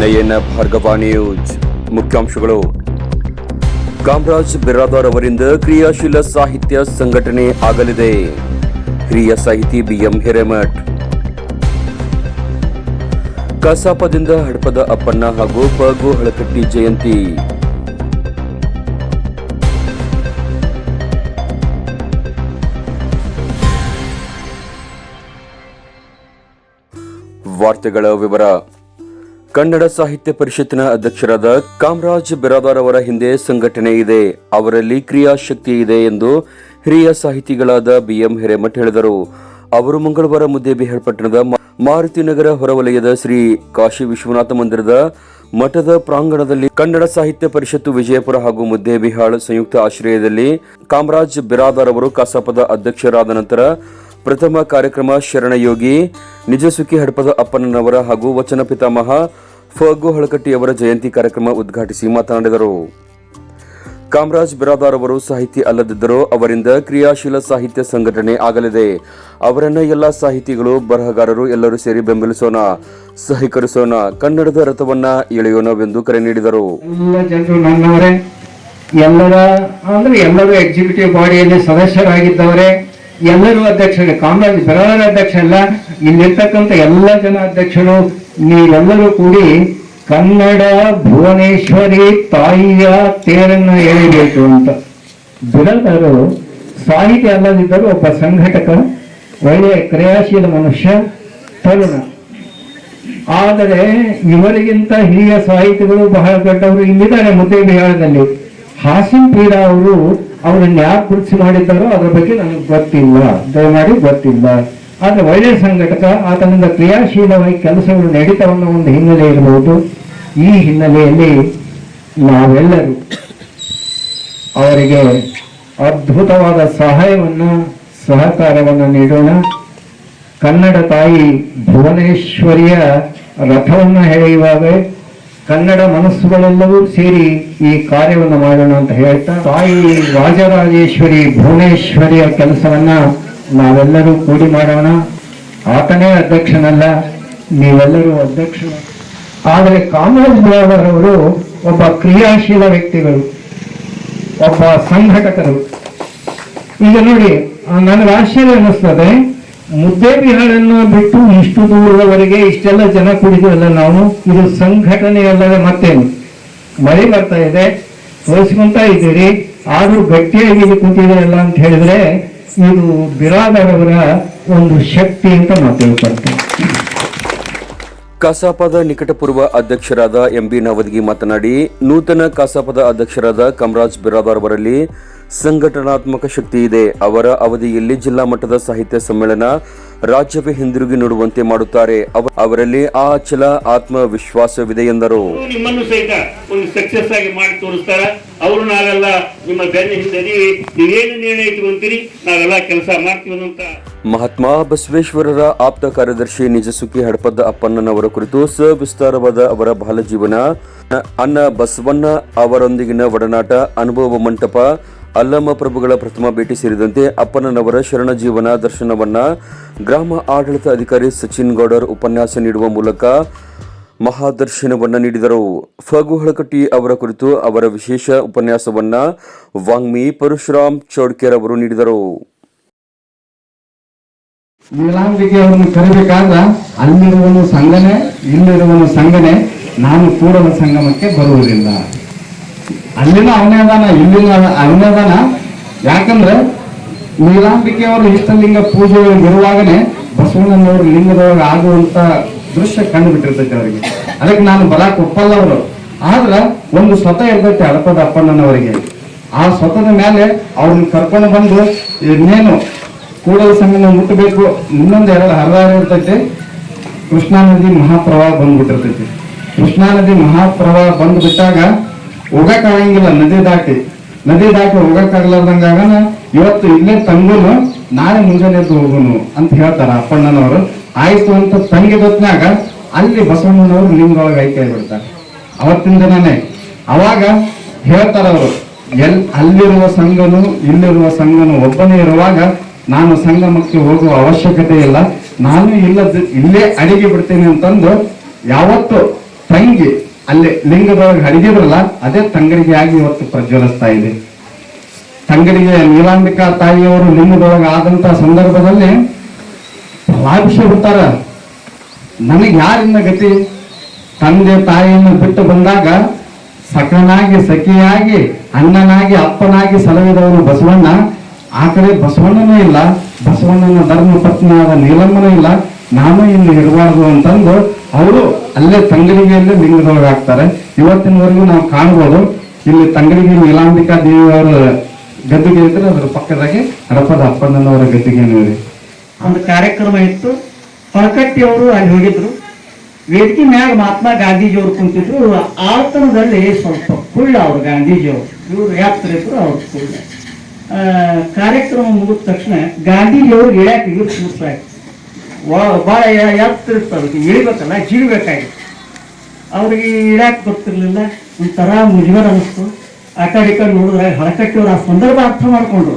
ನಯನ Bhargava news. ಮುಖ್ಯಾಂಶಗಳು. ಕಾಮರಾಜ್ ಬಿರಾದಾರ್ ಅವರಿಂದ ಕ್ರಿಯಾಶೀಲ ಸಾಹಿತ್ಯ ಸಂಘಟನೆ ಆಗಲಿದೆ. ಹಿರಿಯ ಸಾಹಿತಿ ಬಿಎಂ ಹಿರೇಮಠ್. ಕಸಾಪದಿಂದ ಹಡಪದ ಅಪ್ಪಣ್ಣ ಹಾಗೂ ಪಗು ಹಳಕಟ್ಟಿ ಜಯಂತಿ. ವಾರ್ತೆಗಳ ವಿವರ. ಕನ್ನಡ ಸಾಹಿತ್ಯ ಪರಿಷತ್ತಿನ ಅಧ್ಯಕ್ಷರಾದ ಕಾಮರಾಜ್ ಬಿರಾದಾರ್ ಅವರ ಹಿಂದೆ ಸಂಘಟನೆ ಇದೆ. ಅವರಲ್ಲಿ ಕ್ರಿಯಾಶಕ್ತಿ ಇದೆ ಎಂದು ಹಿರಿಯ ಸಾಹಿತಿಗಳಾದ ಬಿಎಂ ಹಿರೇಮಠ್ ಹೇಳಿದರು. ಅವರು ಮಂಗಳವಾರ ಮುದ್ದೆ ಪಟ್ಟಣದ ಮ- ಮಾರುತಿನಗರ ಹೊರವಲಯದ ಶ್ರೀ ಕಾಶಿ ವಿಶ್ವನಾಥ ಮಂದಿರದ ಮಠದ ಪ್ರಾಂಗಣದಲ್ಲಿ ಕನ್ನಡ ಸಾಹಿತ್ಯ ಪರಿಷತ್ತು ವಿಜಯಪುರ ಹಾಗೂ ಮುದ್ದೇಬಿಹಾಳ್ ಸಂಯುಕ್ತ ಆಶ್ರಯದಲ್ಲಿ ಕಾಮರಾಜ್ ಬಿರಾದಾರ್ ಅವರು ಕಸಾಪದ ಅಧ್ಯಕ್ಷರಾದ ನಂತರ ಪ್ರಥಮ ಕಾರ್ಯಕ್ರಮ ಶರಣಯೋಗಿ ನಿಜಸುಖಿ ಹಡಪದ ಅಪ್ಪನವರ ಹಾಗೂ ವಚನ ಪಿತಾಮಹ ಫಗು ಹಳಕಟ್ಟಿಯವರ ಜಯಂತಿ ಕಾರ್ಯಕ್ರಮ ಉದ್ಘಾಟಿಸಿ ಮಾತನಾಡಿದರು. ಕಾಮರಾಜ್ ಬಿರಾದಾರ್ ಅವರು ಸಾಹಿತಿ ಅಲ್ಲದಿದ್ದರೂ ಅವರಿಂದ ಕ್ರಿಯಾಶೀಲ ಸಾಹಿತ್ಯ ಸಂಘಟನೆ ಆಗಲಿದೆ. ಅವರನ್ನ ಎಲ್ಲ ಸಾಹಿತಿಗಳು, ಬರಹಗಾರರು ಎಲ್ಲರೂ ಸೇರಿ ಬೆಂಬಲಿಸೋಣ, ಸಹಕರಿಸೋಣ, ಕನ್ನಡದ ರಥವನ್ನ ಎಳೆಯೋಣವೆಂದು ಕರೆ ನೀಡಿದರು. ಎಲ್ಲರ ಅಂದ್ರೆ ಎಲ್ಲರೂ ಎಕ್ಸಿಕ್ಯೂಟಿವ್ ಬಾಡಿಯಲ್ಲಿ ಸದಸ್ಯರಾಗಿದ್ದವರೇ, ಎಲ್ಲರೂ ಅಧ್ಯಕ್ಷರೇ, ಕಾಮರಾಜ್ ಬಿರಾದಾರ್ ಅಧ್ಯಕ್ಷ ಅಲ್ಲ ಇಲ್ಲಿರ್ತಕ್ಕಂಥ ಎಲ್ಲ ಜನ ಅಧ್ಯಕ್ಷರು ನೀವೆಲ್ಲರೂ ಕೂಡಿ ಕನ್ನಡ ಭುವನೇಶ್ವರಿ ತಾಯಿಯ ತೇರನ್ನು ಎಳಿಬೇಕು ಅಂತ. ಬಿರದರು ಸಾಹಿತಿ ಅಲ್ಲದಿದ್ದರೂ ಒಬ್ಬ ಸಂಘಟಕ, ಒಳ್ಳೆಯ ಕ್ರಿಯಾಶೀಲ ಮನುಷ್ಯ, ತರುಣ. ಆದರೆ ಇವರಿಗಿಂತ ಹಿರಿಯ ಸಾಹಿತಿಗಳು ಬಹಳ ದೊಡ್ಡವರು ಇಲ್ಲಿದ್ದಾರೆ ಮುದ್ದೆ ಬಿಹಾರದಲ್ಲಿ ಹಾಸಿನ್ ಪೀಡಾ ಅವರು ಅವರನ್ನು ಯಾಕೆ ಗುರುತಿಸಿ ಮಾಡಿದ್ದಾರೋ ಅದರ ಬಗ್ಗೆ ನನಗೆ ಗೊತ್ತಿಲ್ಲ. ದಯಮಾಡಿ ಗೊತ್ತಿಲ್ಲ. ಆದ್ರೆ ಒಳ್ಳೆಯ ಸಂಘಟಕ ಆತನಿಂದ ಕ್ರಿಯಾಶೀಲವಾಗಿ ಕೆಲಸಗಳು ನಡೀತಾವನ್ನೋ ಒಂದು ಹಿನ್ನೆಲೆ ಇರಬಹುದು ಈ ಹಿನ್ನೆಲೆಯಲ್ಲಿ ನಾವೆಲ್ಲರೂ ಅವರಿಗೆ ಅದ್ಭುತವಾದ ಸಹಾಯವನ್ನು, ಸಹಕಾರವನ್ನು ನೀಡೋಣ. ಕನ್ನಡ ತಾಯಿ ಭುವನೇಶ್ವರಿಯ ರಥವನ್ನು ಎಳೆಯುವಾಗ ಕನ್ನಡ ಮನಸ್ಸುಗಳೆಲ್ಲವೂ ಸೇರಿ ಈ ಕಾರ್ಯವನ್ನು ಮಾಡೋಣ ಅಂತ ಹೇಳ್ತಾ, ತಾಯಿ ರಾಜರಾಜೇಶ್ವರಿ ಭುವನೇಶ್ವರಿಯ ಕೆಲಸವನ್ನ ನಾವೆಲ್ಲರೂ ಕೂಡಿ ಮಾಡೋಣ. ಆತನೇ ಅಧ್ಯಕ್ಷನಲ್ಲ, ನೀವೆಲ್ಲರೂ ಅಧ್ಯಕ್ಷರು. ಆದರೆ ಕಾಮರಾಜ್ ಅವರು ಒಬ್ಬ ಕ್ರಿಯಾಶೀಲ ವ್ಯಕ್ತಿಗಳು, ಒಬ್ಬ ಸಂಘಟಕರು. ಈಗ ನೋಡಿ ನನಗೆ ಆಶ್ಚರ್ಯ ಅನ್ನಿಸ್ತದೆ, ಮುದ್ದೆ ಬಿಹಾಳನ್ನು ಬಿಟ್ಟು ಇಷ್ಟು ದೂರದವರೆಗೆ ಇಷ್ಟೆಲ್ಲ ಜನ ಕುಡಿದ್ವಲ್ಲ ನಾವು? ಇದು ಸಂಘಟನೆ ಅಲ್ಲದೆ ಮತ್ತೇನು? ಮಳೆ ಬರ್ತಾ ಇದೆ. ತೋರಿಸ್ಕೊಂತ ಇದ್ದೀರಿ. ಆದ್ರೂ ಗಟ್ಟಿಯಾಗಿ ಕೂತಿದೆ ಅಲ್ಲ ಅಂತ ಹೇಳಿದ್ರೆ ಇದು ಬಿರಾದರವರ ಒಂದು ಶಕ್ತಿ ಅಂತ ನಾವು ತಿಳ್ಕೊಳ್ತೇವೆ. ಕಸಾಪದ ನಿಕಟಪೂರ್ವ ಅಧ್ಯಕ್ಷರಾದ ಎಂಬಿ ನವದಗಿ ಮಾತನಾಡಿ, ನೂತನ ಕಸಾಪದ ಅಧ್ಯಕ್ಷರಾದ ಕಮರಾಜ್ ಬಿರಾದಾರ್ ಅವರಲ್ಲಿ ಸಂಘಟನಾತ್ಮಕ ಶಕ್ತಿ ಇದೆ. ಅವರ ಅವಧಿಯಲ್ಲಿ ಜಿಲ್ಲಾ ಮಟ್ಟದ ಸಾಹಿತ್ಯ ಸಮ್ಮೇಳನ ರಾಜ್ಯವೇ ಹಿಂದಿರುಗಿ ನೋಡುವಂತೆ ಮಾಡುತ್ತಾರೆ. ಅವ- ಅವರಲ್ಲಿ ಆ ಅಚಲ ಆತ್ಮವಿಶ್ವಾಸವಿದೆ ಎಂದರು. ನಿಮ್ಮನ್ನು ಸಹಿತ ಒಂದು ಸಕ್ಸಸ್ ಆಗಿ ಮಾಡಿ ತೋರಿಸ್ತಾರ. ಅವರು ನಾವೆಲ್ಲ ನಿಮ್ಮ ಬೆನ್ನ ಹಿಂದರಿ ನೀವೇನು ನಿರ್ಣಯ ಇಟ್ಕೊಂತೀರಿ? ನಾವೆಲ್ಲ ಕೆಲಸ ಮಾಡ್ತೀವಿ ಅಂತ. ಮಹಾತ್ಮ ಬಸವೇಶ್ವರರ ಆಪ್ತ ಕಾರ್ಯದರ್ಶಿ ನಿಜಸುಖಿ ಹಡಪದ ಅಪ್ಪಣ್ಣನವರ ಕುರಿತು ಸವಿಸ್ತಾರವಾದ ಅವರ ಬಾಲಜೀವನ ಅನ್ನ ಬಸವಣ್ಣ ಅವರೊಂದಿಗಿನ ಒಡನಾಟ ಅನುಭವ ಮಂಟಪ ಅಲ್ಲಮ್ಮ ಪ್ರಭುಗಳ ಪ್ರಥಮ ಭೇಟಿ ಸೇರಿದಂತೆ ಅಪ್ಪಣ್ಣನವರ ಶರಣ ಜೀವನ ದರ್ಶನವನ್ನ ಗ್ರಾಮ ಆಡಳಿತ ಅಧಿಕಾರಿ ಸಚಿನ್ ಗೌಡರ್ ಉಪನ್ಯಾಸ ನೀಡುವ ಮೂಲಕ ಮಹಾದರ್ಶನವನ್ನ ನೀಡಿದರು. ಫಗು ಹಳಕಟ್ಟಿ ಅವರ ಕುರಿತು ಅವರ ವಿಶೇಷ ಉಪನ್ಯಾಸವನ್ನ ವಾಂಗ್ಮಿ ಪರಶುರಾಮ್ ಚೌಡ್ಕೇರ್ ಅವರು ನೀಡಿದರು. ನೀಲಾಂಬಿಕೆ ಅವರನ್ನು ಕರಿಬೇಕಾದ್ರ ಇಲ್ಲಿರುವನು ಸಂಘನೆ, ನಾನು ಕೂಡ ಸಂಗಮಕ್ಕೆ ಬರುವುದಿಲ್ಲ. ಅಲ್ಲಿನ ಅವನೇ ಅದಾನ ಇಲ್ಲಿನ ಅವನೇ ಅದಾನ ಯಾಕಂದ್ರೆ ನೀಲಾಂಬಿಕೆ ಅವರು ಇಷ್ಟಲಿಂಗ ಪೂಜೆ ಇರುವಾಗನೆ ಬಸವಣ್ಣನವರು ಲಿಂಗದೊಳಗೆ ಆಗುವಂತ ದೃಶ್ಯ ಕಂಡು ಬಿಟ್ಟಿರ್ತೈತೆ ಅವರಿಗೆ. ಅದಕ್ಕೆ ನಾನು ಬರಾಕ್ ಒಪ್ಪಲ್ಲ ಅವರು. ಆದ್ರ ಒಂದು ಸ್ವತ ಇರ್ತೈತೆ ಅಳಪದ ಅಪ್ಪಣ್ಣನವರಿಗೆ. ಆ ಸ್ವತದ ಮೇಲೆ ಅವ್ರನ್ನ ಕರ್ಕೊಂಡು ಬಂದು, ಇನ್ನೇನು ಕೂಡಲ ಸಂಘನ ಮುಟ್ಟಬೇಕು, ಇನ್ನೊಂದು ಎರಡು ಹರಿದಾರ ಇರ್ತೈತೆ. ಕೃಷ್ಣಾ ನದಿ ಮಹಾಪ್ರವಾಹ ಬಂದ್ಬಿಟ್ಟಿರ್ತೈತಿ. ಕೃಷ್ಣಾ ನದಿ ಮಹಾಪ್ರವಾಹ ಬಂದು ಬಿಟ್ಟಾಗ ಹೋಗಕ್ಕಾಗಂಗಿಲ್ಲ ನದಿ ದಾಟಿ. ನದಿ ದಾಟಿ ಹೋಗಕ್ಕಾಗಲಾರ್ದಂಗಾಗ ಇವತ್ತು ಇಲ್ಲೇ ತಂಗುನು ನಾಳೆ ಮುಂಜಾನೆ ಎದ್ದು ಹೋಗುನು ಅಂತ ಹೇಳ್ತಾರ ಅಪ್ಪಣ್ಣನವರು. ಆಯ್ತು ಅಂತ ತಂಗಿದೊತ್ನಾಗ ಅಲ್ಲಿ ಬಸವಣ್ಣನವರು ಲಿಂಗದೊಳಗೆ ಐಕ್ಯ ಬಿಡ್ತಾರೆ ಅವತ್ತಿನ ದಿನನೇ. ಅವಾಗ ಹೇಳ್ತಾರ ಅವರು, ಎಲ್, ಅಲ್ಲಿರುವ ಸಂಘನು, ಇಲ್ಲಿರುವ ಸಂಘನು ಒಬ್ಬನೇ ಇರುವಾಗ ನಾನು ಸಂಗಮಕ್ಕೆ ಹೋಗುವ ಅವಶ್ಯಕತೆ ಇಲ್ಲ. ನಾನು ಇಲ್ಲದ, ಇಲ್ಲೇ ಅಡಿಗೆ ಬಿಡ್ತೇನೆ ಅಂತಂದು ಯಾವತ್ತು ತಂಗಿ ಅಲ್ಲಿ ಲಿಂಗದೊಳಗೆ ಹರಿದಿದ್ರಲ್ಲ ಅದೇ ತಂಗಡಿಗೆ ಆಗಿ ಇವತ್ತು ಪ್ರಜ್ವಲಿಸ್ತಾ ಇದೆ. ತಂಗಡಿಗೆ ನೀಲಾಂಬಿಕಾ ತಾಯಿಯವರು ಲಿಂಗದೊಳಗೆ ಆದಂತ ಸಂದರ್ಭದಲ್ಲಿ ಲಾಭಿಸಿ ಬಿಡ್ತಾರ ನನಗೆ ಯಾರಿಂದ ಗತಿ? ತಂದೆ ತಾಯಿಯನ್ನು ಬಿಟ್ಟು ಬಂದಾಗ ಸಕನಾಗಿ, ಸಖಿಯಾಗಿ, ಅಣ್ಣನಾಗಿ, ಅಪ್ಪನಾಗಿ ಸಲಹಿದವರು ಬಸವಣ್ಣ. ಆ ಕಡೆ ಬಸವಣ್ಣನೂ ಇಲ್ಲ, ಬಸವಣ್ಣನ ಧರ್ಮ ಪತ್ನಿಯಾದ ನೀಲಮ್ಮನೂ ಇಲ್ಲ. ನಾನು ಇಲ್ಲಿ ಇರಬಾರ್ದು ಅಂತಂದು ಅವರು ಅಲ್ಲೇ ತಂಗಡಿಗೆಯಲ್ಲೇ ಲಿಂಗದವರಾಗ್ತಾರೆ. ಇವತ್ತಿನವರೆಗೂ ನಾವು ಕಾಣ್ಬೋದು. ಇಲ್ಲಿ ತಂಗಡಿಗೆ ನೀಲಾಂಬಿಕಾ ದೇವಿಯವರ ಗದ್ದಿಗೆ ಇದ್ರೆ ಅದ್ರ ಪಕ್ಕದಾಗೆ ಹರಪದ ಅಪ್ಪಣ್ಣನವರ ಗದ್ದಿಗೆ ಇದೆ. ಒಂದು ಕಾರ್ಯಕ್ರಮ ಇತ್ತು. ಅವರು ಅಲ್ಲಿ ಹೋಗಿದ್ರು. ವೇದಿಕೆ ಮ್ಯಾಗ ಮಹಾತ್ಮ ಗಾಂಧೀಜಿಯವರು ಕುಂತಿದ್ರು. ಆತನದಲ್ಲಿ ಸ್ವಲ್ಪ ಕುಳ್ಳ ಅವರು ಗಾಂಧೀಜಿಯವರು. ಇವರು ಯಾತ್ರಿದ್ರು ಅವ್ರ ಕುಳ್ಳ. ಕಾರ್ಯಕ್ರಮ ಮುಗಿದ ತಕ್ಷಣ ಗಾಂಧೀಜಿಯವರು ಇಳ್ಯಾಕ ಇವ್ರು ಕೂರ್ಸಾಯ್ತು ಭಾಳ ಯಾತ್ರ ಇರ್ತಾರೆ ಇಳಿಬೇಕಲ್ಲ ಜೀವಬೇಕಾಗಿತ್ತು ಅವ್ರಿಗೆ ಇಡಕ್ಕೆ ಗೊತ್ತಿರಲಿಲ್ಲ, ಒಂಥರ ಮುಜುಗರ ಅನಿಸ್ತು. ಆ ಕಡೆ ಕಡೆ ನೋಡಿದ್ರೆ ಹೊರಕಟ್ಟಿಯವ್ರು ಆ ಸಂದರ್ಭ ಅರ್ಥ ಮಾಡಿಕೊಂಡ್ರು.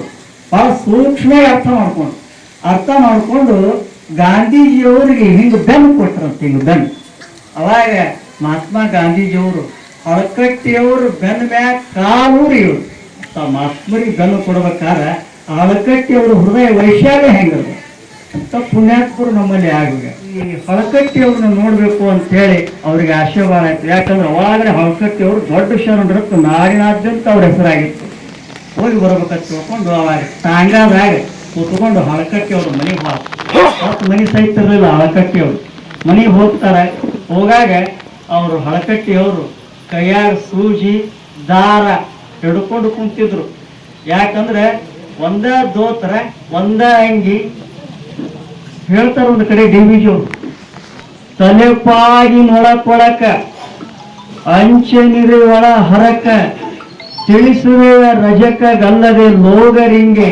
ಭಾಳ ಸೂಕ್ಷ್ಮವಾಗಿ ಅರ್ಥ ಮಾಡಿಕೊಂಡು ಅರ್ಥ ಮಾಡ್ಕೊಂಡು ಗಾಂಧೀಜಿಯವರಿಗೆ ಹಿಂಗೆ ಬೆನ್ನು ಕೊಟ್ರಂತ, ಹಿಂಗೆ ಬೆನ್ನು. ಅವಾಗ ಮಹಾತ್ಮ ಗಾಂಧೀಜಿಯವರು ಹಳಕಟ್ಟಿಯವರು ಬೆನ್ನ ಮ್ಯಾಗ ಕಾಲೂರಿ ಇವರು ಮಹಾತ್ಮರಿಗೆ ಬೆನ್ನು ಕೊಡ್ಬೇಕಾದ್ರೆ ಹಳಕಟ್ಟಿಯವರು ಹೃದಯ ವೈಶಾಲ್ಯ ಅಂತ ಪುಣ್ಯಾತ್ಮರು ನಮ್ಮಲ್ಲಿ ಆಗಿದೆ ಈ ಹೊಳಕಟ್ಟಿ ಅವ್ರನ್ನ ನೋಡ್ಬೇಕು ಅಂತ ಹೇಳಿ ಅವ್ರಿಗೆ ಆಶೀರ್ವಾದ ಆಯ್ತು. ಯಾಕಂದ್ರೆ ಅವಾಗಲೇ ಹೊಳಕಟ್ಟಿ ಅವರು ದೊಡ್ಡ ಶರಣರತ್ತು ನಾಡಿನಾದ್ಯಂತ ಅವ್ರ ಹೆಸರಾಗಿತ್ತು. ಹೋಗಿ ಬರ್ಬೇಕಂತ ತಿಳ್ಕೊಂಡು ಅವಾಗ ತಾಂಗಾದಾಗ ಕೂತ್ಕೊಂಡು ಹಳಕಟ್ಟಿ ಅವ್ರ ಮನೆಗೆ ಹೋದ ಅವತ್ತು ಮನೆ ಸಹಿತ ಇರಲಿಲ್ಲ ಹಳಕಟ್ಟಿ ಅವರು. ಮನೆಗೆ ಹೋಗ್ತಾರೆ. ಹೋಗಾಗ ಅವರು ಹಳಕಟ್ಟಿ ಅವರು ಕೈಯಾಗ ಸೂಜಿ, ದಾರ ಹಿಡ್ಕೊಂಡು ಕುಂತಿದ್ರು. ಯಾಕಂದ್ರೆ ಒಂದ ದೋತ್ರ, ಒಂದ ಅಂಗಿ ಹೇಳ್ತಾರ ಒಂದು ಕಡೆ ಡಿ ವಿ ತಲೆಪಾಗಿ ನೊಳಕೊಳಕ ಅಂಚೆ ಒಳ ಹರಕ ತಿಳಿಸುವೆ ರಜಕ ಗಲ್ಲದೆ ಲೋಗರಿಂಗೆ,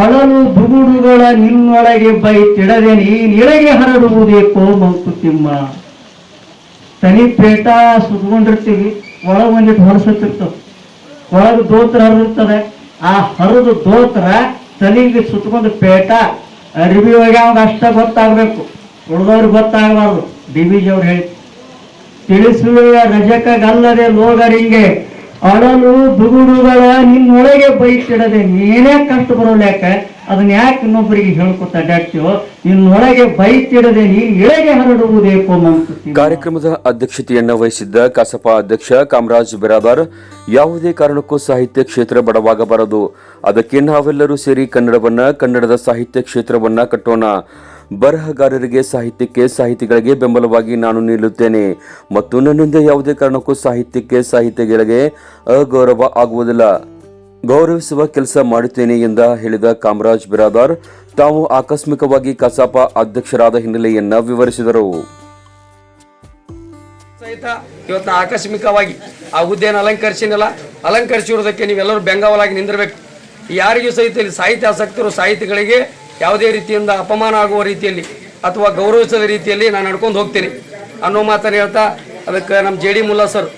ಅಳಲು ಬುಗುಡುಗಳ ನಿನ್ನೊಳಗೆ ಬೈ ತಿಡದೆ ನೀನಿಳಗೆ ಹರಡುವುದೇ ಕೋಮಂಕುತಿಮ್ಮ ತನಿ ಪೇಟ ಸುತ್ಕೊಂಡಿರ್ತೀವಿ ಒಳ ಒಂದಿಟ್ಟು ಹೊರಸುತ್ತಿತ್ತು ಒಳಗೆ ದೋತ್ರ ಹರಿದಿರ್ತದೆ, ಆ ಹರಿದು ದೋತ್ರ ತಲೆಗೆ ಸುತ್ಕೊಂಡು ಪೇಟ ಅರಿವಿ ಒಳಗೆ ಅಷ್ಟೇ ಗೊತ್ತಾಗಬೇಕು? ಉಳಿದವ್ರಿಗೆ ಗೊತ್ತಾಗಬಾರ್ದು. ಡಿ ಬಿ ಜಿ ಅವ್ರು ಹೇಳಿ. ತಿಳಿಸುವ ರಜಕಗಲ್ಲದೆ ಲೋಗರಿಂಗೆ ಅಳಲು ಬುಗುಡುಗಳ ನಿನ್ನೊಳಗೆ ಬೈತಿಡದೆ ನೀನೇ ಕಷ್ಟ ಬರೋಲ್ಯಾಕ ಅದನ್ನ ಯಾಕೆ ಇನ್ನೊಬ್ಬರಿಗೆ ಹೇಳ್ಕೊತ ಅಡ್ಡಾಡ್ತೀವೋ ನಿನ್ನೊಳಗೆ ಬೈತಿಡದೆ ನೀನ್ ಇಳೆಗೆ ಹರಡುವುದೇ ಕೋಮಂಕುತ್ತಿ ಕಾರ್ಯಕ್ರಮದ ಅಧ್ಯಕ್ಷತೆಯನ್ನು ವಹಿಸಿದ್ದ ಕಸಪ ಅಧ್ಯಕ್ಷ ಕಾಮರಾಜ್ ಬಿರಾದಾರ್, ಯಾವುದೇ ಕಾರಣಕ್ಕೂ ಸಾಹಿತ್ಯ ಕ್ಷೇತ್ರ ಬಡವಾಗಬಾರದು. ಅದಕ್ಕೆ ನಾವೆಲ್ಲರೂ ಸೇರಿ ಕನ್ನಡವನ್ನ, ಕನ್ನಡದ ಸಾಹಿತ್ಯ ಕ್ಷೇತ್ರವನ್ನ ಕಟ್ಟೋಣ. ಬರಹಗಾರರಿಗೆ ಸಾಹಿತ್ಯಕ್ಕೆ, ಸಾಹಿತಿಗಳಿಗೆ ಬೆಂಬಲವಾಗಿ ನಾನು ನಿಲ್ಲುತ್ತೇನೆ. ಮತ್ತು ನನ್ನಿಂದ ಯಾವುದೇ ಕಾರಣಕ್ಕೂ ಸಾಹಿತ್ಯಕ್ಕೆ, ಸಾಹಿತ್ಯಗಳಿಗೆ ಅಗೌರವ ಆಗುವುದಿಲ್ಲ. ಗೌರವಿಸುವ ಕೆಲಸ ಮಾಡುತ್ತೇನೆ ಎಂದ ಹೇಳಿದ ಕಾಮರಾಜ್ ಬಿರಾದಾರ್, ತಾವು ಆಕಸ್ಮಿಕವಾಗಿ ಕಸಾಪ ಅಧ್ಯಕ್ಷರಾದ ಹಿನ್ನೆಲೆಯನ್ನ ವಿವರಿಸಿದರು. ಸಹಿತ ಇವತ್ತು ಆಕಸ್ಮಿಕವಾಗಿ ಆ ಹುದ್ದೆಯನ್ನು ಅಲಂಕರಿಸಿನಲ್ಲ, ಅಲಂಕರಿಸಿರುವುದಕ್ಕೆ ನೀವೆಲ್ಲರೂ ಬೆಂಗಾವಲಾಗಿ ನಿಂದಿರಬೇಕು. ಯಾರಿಗೂ ಸಹಿತ ಇಲ್ಲಿ ಸಾಹಿತ್ಯ ಆಸಕ್ತರು ಸಾಹಿತಿಗಳಿಗೆ ಯಾವುದೇ ರೀತಿಯಿಂದ ಅಪಮಾನ ಆಗುವ ರೀತಿಯಲ್ಲಿ ಅಥವಾ ಗೌರವಿಸದ ರೀತಿಯಲ್ಲಿ ನಾನು ನಡ್ಕೊಂಡು ಹೋಗ್ತೀನಿ ಅನ್ನೋ ಮಾತನ್ನು ಹೇಳ್ತಾ, ಅದಕ್ಕೆ ನಮ್ಮ J D Mulla sir,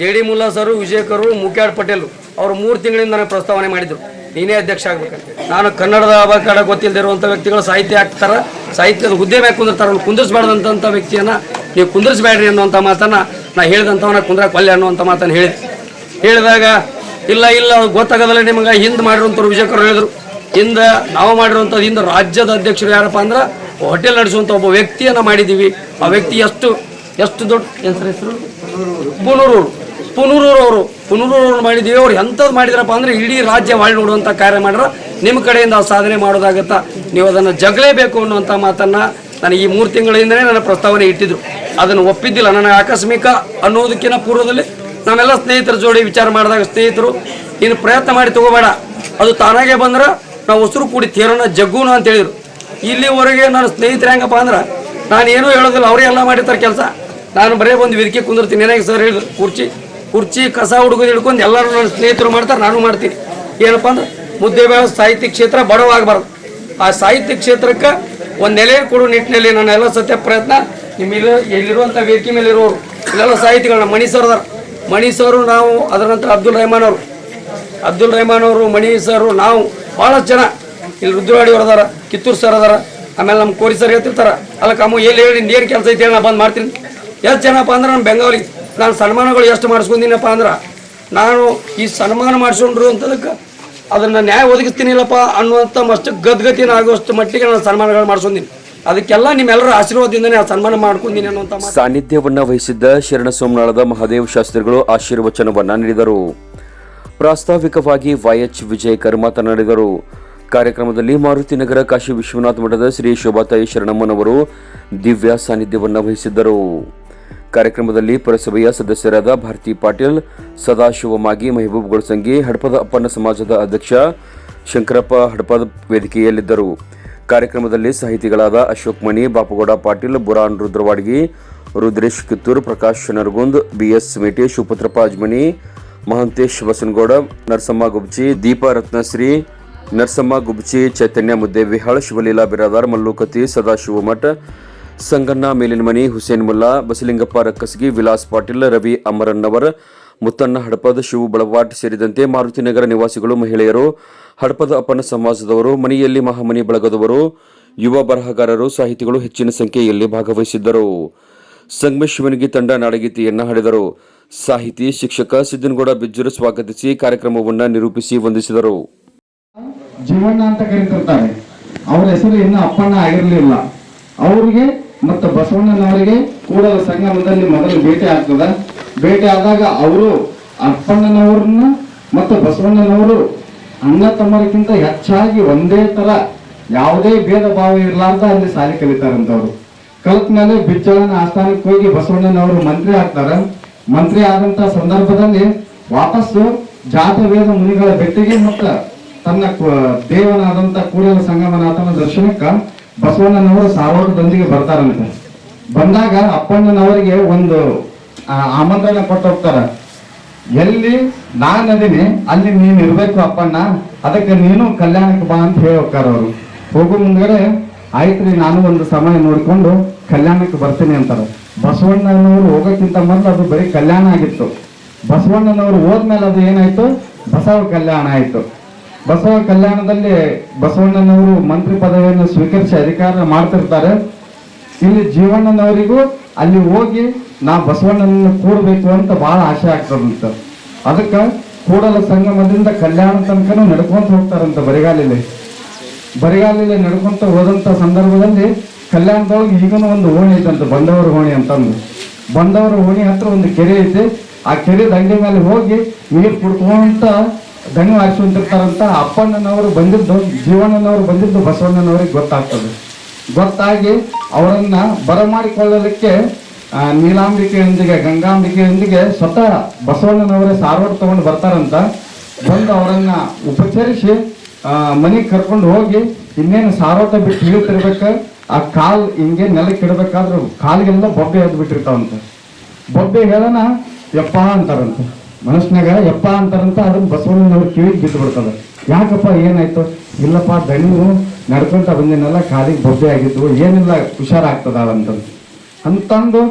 J D Mulla sir ವಿಜಯಕರು ಮುಖ್ಯಾಡ್ ಪಟೇಲ್ ಅವರು ಮೂರು ತಿಂಗಳಿಂದ ನನಗೆ ಪ್ರಸ್ತಾವನೆ ಮಾಡಿದರು. ನೀನೇ ಅಧ್ಯಕ್ಷ ಆಗ್ಬೇಕಂತ ನಾನು ಕನ್ನಡದ ಅವಕಾಶ ಗೊತ್ತಿಲ್ಲದಿರುವಂಥ ವ್ಯಕ್ತಿಗಳು ಸಾಹಿತ್ಯ ಹಾಕ್ತಾರೆ, ಸಾಹಿತ್ಯದ ಹುದ್ದೆ ಮೇಲೆ ಕುಂದಿರ್ತಾರೆ ಅವ್ನು ಕುಂದಿರ್ಸ್ಬಾರ್ದಂಥ ವ್ಯಕ್ತಿಯನ್ನು ನೀವು ಕುಂದಿರ್ಸ್ಬೇಡ್ರಿ ಅನ್ನುವಂಥ ಮಾತನ್ನು ನಾ ಹೇಳಿದಂಥವನ್ನ ಕುಂದ್ರಕ್ಕೆ ಒಲ್ಲೆ ಅನ್ನುವಂಥ ಮಾತನ್ನು ಹೇಳಿದೆ. ಹೇಳಿದಾಗ, ಇಲ್ಲ ಇಲ್ಲ ಗೊತ್ತಾಗೋದಿಲ್ಲ ನಿಮಗೆ, ಹಿಂದೆ ಮಾಡಿರುವಂಥವ್ರು ವಿಜಯಕರು ಹೇಳಿದರು. ಹಿಂದೆ ನಾವು ಮಾಡಿರುವಂಥದ್ದು ಹಿಂದೆ ರಾಜ್ಯದ ಅಧ್ಯಕ್ಷರು ಯಾರಪ್ಪ ಅಂದ್ರೆ, ಹೋಟೆಲ್ ನಡೆಸುವಂಥ ಒಬ್ಬ ವ್ಯಕ್ತಿಯನ್ನು ಮಾಡಿದ್ದೀವಿ. ಆ ವ್ಯಕ್ತಿ ಎಷ್ಟು ಎಷ್ಟು ದೊಡ್ಡ ಹೆಸರು ಹೆಸರು? ಪುನೂರೂರು ಪುನೂರೂರು ಅವರು ಪುನೂರೂರು ಅವ್ರು ಮಾಡಿದ್ದೀವಿ, ಅವ್ರು ಎಂಥದ್ದು ಮಾಡಿದ್ರಪ್ಪ ಅಂದರೆ ಇಡೀ ರಾಜ್ಯ ಮಾಡಿ ನೋಡುವಂಥ ಕಾರ್ಯ ಮಾಡ್ರ. ನಿಮ್ಮ ಕಡೆಯಿಂದ ಸಾಧನೆ ಮಾಡೋದಾಗತ್ತಾ? ನೀವು ಅದನ್ನು ಜಗಲೇಬೇಕು ಅನ್ನುವಂಥ ಮಾತನ್ನು ನನಗೆ ಈ ಮೂರು ತಿಂಗಳಿಂದನೇ ನನ್ನ ಪ್ರಸ್ತಾವನೆ ಇಟ್ಟಿದ್ರು. ಅದನ್ನು ಒಪ್ಪಿದ್ದಿಲ್ಲ. ನನಗೆ ಆಕಸ್ಮಿಕ ಅನ್ನೋದಕ್ಕಿಂತ ಪೂರ್ವದಲ್ಲಿ ನಾವೆಲ್ಲ ಸ್ನೇಹಿತರ ಜೋಡಿ ವಿಚಾರ ಮಾಡಿದಾಗ ಸ್ನೇಹಿತರು ಇನ್ನು ಪ್ರಯತ್ನ ಮಾಡಿ ತಗೋಬೇಡ. ಅದು ತಾನಾಗೆ ಬಂದ್ರೆ ನಾವು ಉಸಿರು ಕೂಡಿ ತೀರೋಣ ಜಗ್ಗೂನು ಅಂತ ಹೇಳಿದ್ರು. ಇಲ್ಲಿವರೆಗೆ ನನ್ನ ಸ್ನೇಹಿತರು ಹೆಂಗಪ್ಪ ಅಂದ್ರೆ, ನಾನು ಏನೂ ಹೇಳೋದಿಲ್ಲ. ಅವರೇ ಎಲ್ಲ ಮಾಡಿರ್ತಾರೆ ಕೆಲಸ. ನಾನು ಬರೇ ಒಂದು ವೇದಿಕೆ ಕುಂದಿರ್ತೀನಿ. ಏನಾಗಿ ಸರ್? ಹೇಳಿದ್ರು. ಕುರ್ಚಿ. ಕುರ್ಚಿ, ಕಸ ಹುಡುಗದು ಹಿಡ್ಕೊಂಡು ಎಲ್ಲರೂ ನನ್ನ ಸ್ನೇಹಿತರು ಮಾಡ್ತಾರೆ, ನಾನು ಮಾಡ್ತೀನಿ. ಏನಪ್ಪ ಅಂದ್ರೆ, ಮುದ್ದೆ ಸಾಹಿತ್ಯ ಕ್ಷೇತ್ರ ಬಡವಾಗಬಾರ್ದು. ಆ ಸಾಹಿತ್ಯ ಕ್ಷೇತ್ರಕ್ಕೆ ಒಂದು ನೆಲೆ ಕೊಡೋ ನಿಟ್ಟಿನಲ್ಲಿ ನನ್ನ ಎಲ್ಲ ಸತ್ಯ ಪ್ರಯತ್ನ. ನಿಮ್ಮ ಇಲ್ಲಿ ಎಲ್ಲಿರುವಂಥ ವೇದಿಕೆ ಮೇಲೆ ಇರೋರು, ಇಲ್ಲೆಲ್ಲ ಸಾಹಿತಿಗಳನ್ನ ಮಣಿ ಸರ್ ಅದಾರ. ಮಣಿ ಸರು ನಾವು, ಅದರ ನಂತರ ಅಬ್ದುಲ್ ರಹಮಾನ್ ಅವರು. ಅಬ್ದುಲ್ ರಹಮಾನ್ ಅವರು, ಮಣಿ ಸರು ನಾವು ಭಾಳಷ್ಟು ಜನ. ಇಲ್ಲಿ ರುದ್ರವಾಡಿ ಅವ್ರು ಅದಾರ, ಕಿತ್ತೂರು ಸರ್ ಅದಾರ. ಆಮೇಲೆ ನಮ್ಮ ಕೋರಿ ಸರ್ ಹೇಳ್ತಿರ್ತಾರೆ, ಅಲ್ಲ ಕಮ್ಮ ಎಲ್ಲಿ ಹೇಳಿ, ನೀರು ಕೆಲಸ ಐತೆ ಹೇಳಿ ನಾ ಬಂದು ಮಾಡ್ತೀನಿ. ಎಷ್ಟು ಜನಪ್ಪ ಅಂದ್ರೆ ನಮ್ಮ ಬೆಂಗಾವಲಿಗೆ ನಾನು ಸನ್ಮಾನಗಳು ಎಷ್ಟು ಮಾಡಿಸ್ಕೊಂಡಿನಪ್ಪ ಅಂದ್ರೆ, ನಾನು ಈ ಸನ್ಮಾನ ಮಾಡಿಸ್ಕೊಂಡ್ರು ಅಂತದಕ್ಕೆ ಅದನ್ನು ನ್ಯಾಯ ಒದಗಿಸ್ತೀನಿಲ್ಲಪ್ಪ ಅನ್ನುವಂಥ ಮಸ್ತ್ ಗದ್ಗತಿನ ಆಗುವಷ್ಟು ಮಟ್ಟಿಗೆ ನಾನು ಸನ್ಮಾನಗಳು ಮಾಡಿಸ್ಕೊಂಡಿನಿ. ಅದಕ್ಕೆಲ್ಲ ನಿಮ್ಮೆಲ್ಲರ ಆಶೀರ್ವಾದದಿಂದನೇ ಆ ಸನ್ಮಾನ ಮಾಡ್ಕೊಂಡಿನಿ ಅನ್ನುವಂಥ ಸಾನ್ನಿಧ್ಯವನ್ನು ವಹಿಸಿದ್ದ ಶರಣ ಸೋಮನಾಳದ ಮಹಾದೇವ ಶಾಸ್ತ್ರಿಗಳು ಆಶೀರ್ವಚನವನ್ನ ನೀಡಿದರು. ಪ್ರಾಸ್ತಾವಿಕವಾಗಿ ವೈಎಚ್ ವಿಜಯಕರ್ ಮಾತನಾಡಿದರು. ಕಾರ್ಯಕ್ರಮದಲ್ಲಿ ಮಾರುತಿ ನಗರ ಕಾಶಿ ವಿಶ್ವನಾಥ ಮಠದ ಶ್ರೀ ಶೋಭಾತಾಯಿ ಶರಣಮ್ಮನವರು ದಿವ್ಯ ಸಾನ್ನಿಧ್ಯವನ್ನು ವಹಿಸಿದ್ದರು. ಕಾರ್ಯಕ್ರಮದಲ್ಲಿ ಪುರಸಭೆಯ ಸದಸ್ಯರಾದ ಭಾರತಿ ಪಾಟೀಲ್ ಸದಾಶಿವ ಮಾಗಿ ಮೆಹಬೂಬ್ ಗೊಳಸಂಗಿ, ಹಡಪದ ಅಪ್ಪನ ಸಮಾಜದ ಅಧ್ಯಕ್ಷ ಶಂಕರಪ್ಪ ಹಡಪದ ವೇದಿಕೆಯಲ್ಲಿದ್ದರು. ಕಾರ್ಯಕ್ರಮದಲ್ಲಿ ಸಾಹಿತಿಗಳಾದ ಅಶೋಕ್ ಮಣಿ, ಬಾಪುಗೌಡ ಪಾಟೀಲ್, ಬುರಾನ್ ರುದ್ರವಾಡ್ಗಿ, ರುದ್ರೇಶ್ ಕಿತ್ತೂರ್, ಪ್ರಕಾಶ್ ನರಗುಂದ್, ಬಿಎಸ್ ಮೇಟಿ ಶಿವಪುತ್ರಪ್ಪ ಅಜ್ಮನಿ ಮಹಂತೇಶ್ ಬಸನಗೌಡ, ನರಸಮ್ಮ ಗುಬ್ಜಿ, ದೀಪ ರತ್ನಶ್ರೀ, ನರಸಮ್ಮ ಗುಬ್ಜಿ, ಚೈತನ್ಯ ಮುದ್ದೇವಿಹಾಳ್, ಶಿವಲೀಲಾ ಬಿರಾದಾರ್, ಮಲ್ಲುಕತಿ ಸದಾಶಿವ ಸಂಗಣ್ಣ ಮೇಲಿನಮನಿ ಹುಸೇನ್ ಮುಲ್ಲಾ, ಬಸಲಿಂಗಪ್ಪ ರಕ್ಕಸಗಿ ವಿಲಾಸ್ ಪಾಟೀಲ್, ರವಿ ಅಮರಣ್ಣವರ್ ಮುತ್ತಣ್ಣ ಹಡಪದ ಶಿವು ಬಳವಾಟ್ ಸೇರಿದಂತೆ ಮಾರುತಿನಗರ ನಿವಾಸಿಗಳು, ಮಹಿಳೆಯರು, ಹಡಪದ ಅಪ್ಪನ ಸಮಾಜದವರು, ಮನೆಯಲ್ಲಿ ಮಹಾಮನಿ ಬಳಗದವರು, ಯುವ ಬರಹಗಾರರು, ಸಾಹಿತಿಗಳು ಹೆಚ್ಚಿನ ಸಂಖ್ಯೆಯಲ್ಲಿ ಭಾಗವಹಿಸಿದ್ದರು. ಸಂಗಮ ಶಿವನಿಗೆ ತಂಡ ನಾಡಗೀತೆಯನ್ನು ಹಾಡಿದರು. ಸಾಹಿತಿ, ಶಿಕ್ಷಕ ಸಿದ್ದನಗೌಡ ಬಿಜ್ಜೂರು ಸ್ವಾಗತಿಸಿ ಕಾರ್ಯಕ್ರಮವನ್ನು ನಿರೂಪಿಸಿ ವಂದಿಸಿದರು. ಜೀವಣ್ಣ ಅಂತ ಕರೀತಿರ್ತಾರೆ. ಅವ್ರ ಹೆಸರು ಇನ್ನೂ ಅಪ್ಪಣ್ಣ ಆಗಿರಲಿಲ್ಲ. ಅವ್ರಿಗೆ ಮತ್ತು ಬಸವಣ್ಣನವರಿಗೆ ಕೂಡಲ ಸಂಗಮದಲ್ಲಿ ಮೊದಲು ಭೇಟಿ ಆಗ್ತದ. ಭೇಟಿ ಆದಾಗ ಅವರು ಅಪ್ಪಣ್ಣನವ್ರನ್ನ ಮತ್ತು ಬಸವಣ್ಣನವರು ಅಣ್ಣ ತಮ್ಮರಿಗಿಂತ ಹೆಚ್ಚಾಗಿ ಒಂದೇ ತರ ಯಾವುದೇ ಭೇದ ಭಾವ ಇರಲಾರ್ದ ಅಲ್ಲಿ ಸಾಲಿ ಕಲಿತಾರಂತವ್ರು. ಕಲಿತ ಮೇಲೆ ಆಸ್ಥಾನಕ್ಕೆ ಹೋಗಿ ಬಸವಣ್ಣನವರು ಮಂತ್ರಿ ಆಗ್ತಾರ. ಮಂತ್ರಿ ಆದಂತ ಸಂದರ್ಭದಲ್ಲಿ ವಾಪಸ್ಸು ಜಾತವೇದ ಮುನಿಗಳ ಭೇಟಿಗೆ ಮತ್ತು ತನ್ನ ದೇವನಾದಂತ ಕೂಡಲ ಸಂಗಮನಾಥನ ದರ್ಶನಕ್ಕ ಬಸವಣ್ಣನವರು ಸಾರೋಟದೊಂದಿಗೆ ಬರ್ತಾರಂತೆ. ಬಂದಾಗ ಅಪ್ಪಣ್ಣನವರಿಗೆ ಒಂದು ಆಮಂತ್ರಣ ಕೊಟ್ಟು ಹೋಗ್ತಾರ. ಎಲ್ಲಿ? ನಾನ್ ಅದೀನಿ, ಅಲ್ಲಿ ನೀನು ಇರಬೇಕು ಅಪ್ಪಣ್ಣ, ಅದಕ್ಕೆ ನೀನು ಕಲ್ಯಾಣಕ್ಕೆ ಬಾ ಅಂತ ಹೇಳಿ ಹೋಗ್ತಾರ ಅವರು. ಹೋಗೋ ಮುಂದ್ಗಡೆ, ಆಯ್ತ್ರಿ, ನಾನು ಒಂದು ಸಮಯ ನೋಡಿಕೊಂಡು ಕಲ್ಯಾಣಕ್ಕೆ ಬರ್ತೀನಿ ಅಂತಾರೆ. ಬಸವಣ್ಣನವರು ಹೋಗೋಕ್ಕಿಂತ ಮೊದಲು ಅದು ಬರೀ ಕಲ್ಯಾಣ ಆಗಿತ್ತು. ಬಸವಣ್ಣನವರು ಹೋದ್ಮೇಲೆ ಅದು ಏನಾಯ್ತು? ಬಸವ ಕಲ್ಯಾಣ ಆಯ್ತು. ಬಸವ ಕಲ್ಯಾಣದಲ್ಲಿ ಬಸವಣ್ಣನವರು ಮಂತ್ರಿ ಪದವಿಯನ್ನು ಸ್ವೀಕರಿಸಿ ಅಧಿಕಾರ ಮಾಡ್ತಿರ್ತಾರೆ. ಇಲ್ಲಿ ಜೀವಣ್ಣನವರಿಗೂ ಅಲ್ಲಿ ಹೋಗಿ ನಾ ಬಸವಣ್ಣನ ಕೂಡಬೇಕು ಅಂತ ಬಹಳ ಆಸೆ ಆಗ್ತದಂತ. ಅದಕ್ಕೆ ಕೂಡಲ ಸಂಗಮದಿಂದ ಕಲ್ಯಾಣ ತನಕನೂ ನಡ್ಕೊಂತ ಹೋಗ್ತಾರಂತ ಬರಿಗಾಲಿಲಿ. ಬರಿಗಾಲಿಲಿ ನಡ್ಕೊಂತ ಹೋದಂತ ಸಂದರ್ಭದಲ್ಲಿ ಕಲ್ಯಾಣದೊಳಗೆ ಈಗನೂ ಒಂದು ಓಣಿ ಐತಂತ, ಬಂದವರ ಓಣಿ ಅಂತಂದು. ಬಂದವರ ಓಣಿ ಹತ್ರ ಒಂದು ಕೆರೆ ಐತಿ. ಆ ಕೆರೆ ದಂಡೆ ಮೇಲೆ ಹೋಗಿ ನೀರು ಕುಡ್ಕೊಂತ ದಣಿ ಹಾರಿಸುವಂತಿರ್ತಾರಂತ ಅಪ್ಪಣ್ಣನವರು ಬಂದಿದ್ದು, ಜೀವಣ್ಣನವರು ಬಂದಿದ್ದು ಬಸವಣ್ಣನವರಿಗೆ ಗೊತ್ತಾಗ್ತದೆ. ಗೊತ್ತಾಗಿ ಅವರನ್ನ ಬರಮಾಡಿಕೊಳ್ಳಲಿಕ್ಕೆ ನೀಲಾಂಬಿಕೆಯೊಂದಿಗೆ, ಗಂಗಾಂಬಿಕೆಯೊಂದಿಗೆ ಸ್ವತಃ ಬಸವಣ್ಣನವರೇ ಸಾರ್ವಡ್ ತಗೊಂಡು ಬರ್ತಾರಂತ ಬಂದು ಅವರನ್ನ ಉಪಚರಿಸಿ ಮನೆಗೆ ಕರ್ಕೊಂಡು ಹೋಗಿ ಇನ್ನೇನು ಸಾರೋಟ ಬಿಟ್ಟು ಇಳಿತಿರ್ಬೇಕ ಆ ಕಾಲು ಹಿಂಗೆ ನೆಲಕ್ಕೆ ಇಡಬೇಕಾದ್ರೂ ಕಾಲಿಗೆಲ್ಲ ಬೊಬ್ಬೆ ಎದ್ದು ಬಿಟ್ಟಿರ್ತಾವಂತ ಬೊಬ್ಬೆ ಹೇಳೋಣ, ಯಪ್ಪ ಅಂತಾರಂತ. ಮನಸ್ಸಿನಾಗ ಯಪ್ಪ ಅಂತಾರಂತ ಅದನ್ನ ಬಸವಣ್ಣನವ್ರ ಕಿವಿಗೆ ಬಿದ್ದು ಬಿಡ್ತದೆ. ಯಾಕಪ್ಪ ಏನಾಯ್ತು? ಇಲ್ಲಪ್ಪ ದಣ್ಣು ನಡ್ಕೊಂತ ಬಂದಿನಲ್ಲ, ಕಾಲಿಗೆ ಬೊಬ್ಬೆ ಆಗಿದ್ವು, ಏನಿಲ್ಲ ಹುಷಾರಾಗ್ತದ ಅಂತಂದು. ಅಂತಂದು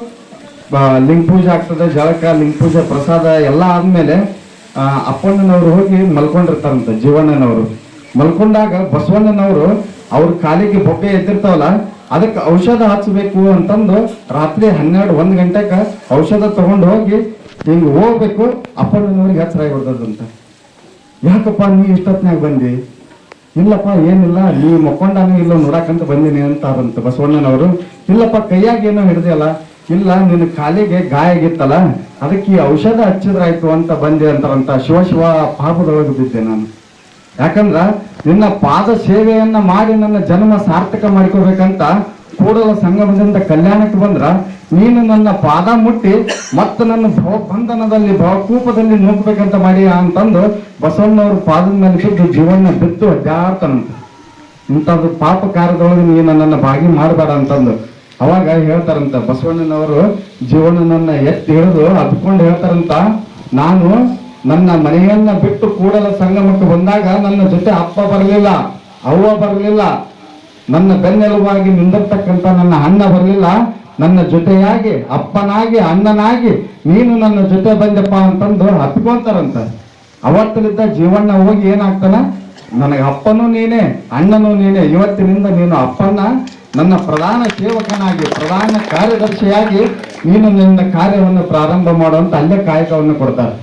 ಲಿಂಗ್ ಪೂಜೆ ಆಗ್ತದೆ, ಜಳಕ, ಲಿಂಗ ಪೂಜೆ, ಪ್ರಸಾದ ಎಲ್ಲ ಆದ್ಮೇಲೆ ಅಪ್ಪಣ್ಣನವರು ಹೋಗಿ ಮಲ್ಕೊಂಡಿರ್ತಾರಂತ, ಜೀವಣ್ಣನವರು. ಮಲ್ಕೊಂಡಾಗ ಬಸವಣ್ಣನವರು ಅವ್ರ ಕಾಲಿಗೆ ಬೊಬ್ಬೆ ಎದ್ದಿರ್ತಾವಲ್ಲ ಅದಕ್ಕೆ ಔಷಧ ಹಚ್ಚಬೇಕು ಅಂತಂದು ರಾತ್ರಿ ಹನ್ನೆರಡು, ಒಂದು ಗಂಟೆಗೆ ಔಷಧ ತಗೊಂಡು ಹೋಗಿ ಹಿಂಗೆ ಹೋಗ್ಬೇಕು, ಅಪ್ಪಣ್ಣನವ್ರಿಗೆ ಹಚ್ಚರಾಗಿ ಬಿಡ್ತದಂತ ಯಾಕಪ್ಪ ನೀ ಇಷ್ಟೊತ್ನಾಗ ಬಂದಿ? ಇಲ್ಲಪ್ಪ, ಏನಿಲ್ಲ, ನೀ ಮಕ್ಕೊಂಡಾನು ಇಲ್ಲ ನೋಡಕಂತ ಬಂದಿನಿ ಅಂತಾರಂತ ಬಸವಣ್ಣನವರು. ಇಲ್ಲಪ್ಪ, ಕೈಯಾಗ ಏನೋ ಹಿಡ್ದಲ್ಲ ಇಲ್ಲ, ನಿನ್ನ ಕಾಲಿಗೆ ಗಾಯ ಆಗಿತ್ತಲ್ಲ, ಅದಕ್ಕೆ ಈ ಔಷಧ ಹಚ್ಚಿದ್ರಾಯ್ತು ಅಂತ ಬಂದೆ ಅಂತಾರಂತ ಶಿವ ಶಿವ ಪಾಪದೊಳಗೆ ಬಿದ್ದೆ ನಾನು. ಯಾಕಂದ್ರ ನಿನ್ನ ಪಾದ ಸೇವೆಯನ್ನ ಮಾಡಿ ನನ್ನ ಜನ್ಮ ಸಾರ್ಥಕ ಮಾಡ್ಕೋಬೇಕಂತ ಕೂಡಲ ಸಂಗಮದಿಂದ ಕಲ್ಯಾಣಕ್ಕೆ ಬಂದ್ರ ನೀನು ನನ್ನ ಪಾದ ಮುಟ್ಟಿ ಮತ್ತೆ ನನ್ನ ಭವ ಬಂಧನದಲ್ಲಿ ಭವಕೂಪದಲ್ಲಿ ನುಗ್ಬೇಕಂತ ಮಾಡಿ ಅಂತಂದು ಬಸವಣ್ಣವ್ರ ಪಾದದ ಮೇಲೆ ಬಿದ್ದು ಜೀವನ ಬಿದ್ದು ಅಡ್ಡಾಡ್ತಾನಂತ ಇಂಥದ್ದು ಪಾಪ ಕಾರ್ಯದೊಳಗೆ ನೀನು ನನ್ನನ್ನು ಭಾಗಿ ಮಾಡಬೇಡ ಅಂತಂದು. ಅವಾಗ ಹೇಳ್ತಾರಂತ ಬಸವಣ್ಣನವರು, ಜೀವನನನ್ನ ಎತ್ತಿ ಹಿಡಿದು ಅದ್ಕೊಂಡು ಹೇಳ್ತಾರಂತ, ನಾನು ನನ್ನ ಮನೆಯನ್ನ ಬಿಟ್ಟು ಕೂಡಲ ಸಂಗಮಕ್ಕೆ ಬಂದಾಗ ನನ್ನ ಜೊತೆ ಅಪ್ಪ ಬರಲಿಲ್ಲ, ಅವ್ವ ಬರಲಿಲ್ಲ, ನನ್ನ ಬೆನ್ನೆಲುಬಾಗಿ ನಿಂದಿರ್ತಕ್ಕಂಥ ನನ್ನ ಅಣ್ಣ ಬರಲಿಲ್ಲ, ನನ್ನ ಜೊತೆಯಾಗಿ, ಅಪ್ಪನಾಗಿ, ಅಣ್ಣನಾಗಿ ನೀನು ನನ್ನ ಜೊತೆ ಬಂದಪ್ಪ ಅಂತಂದು ಹತ್ಕೊಂತಾರಂತ. ಅವತ್ತಲಿದ್ದ ಜೀವನ ಹೋಗಿ ಏನಾಗ್ತಾನ? ನನಗೆ ಅಪ್ಪನೂ ನೀನೇ, ಅಣ್ಣನೂ ನೀನೇ, ಇವತ್ತಿನಿಂದ ನೀನು ಅಪ್ಪನ, ನನ್ನ ಪ್ರಧಾನ ಸೇವಕನಾಗಿ, ಪ್ರಧಾನ ಕಾರ್ಯದರ್ಶಿಯಾಗಿ ನೀನು ನಿನ್ನ ಕಾರ್ಯವನ್ನು ಪ್ರಾರಂಭ ಮಾಡುವಂತ ಅಲ್ಲೇ ಕಾಯಕವನ್ನು ಕೊಡ್ತಾರೆ.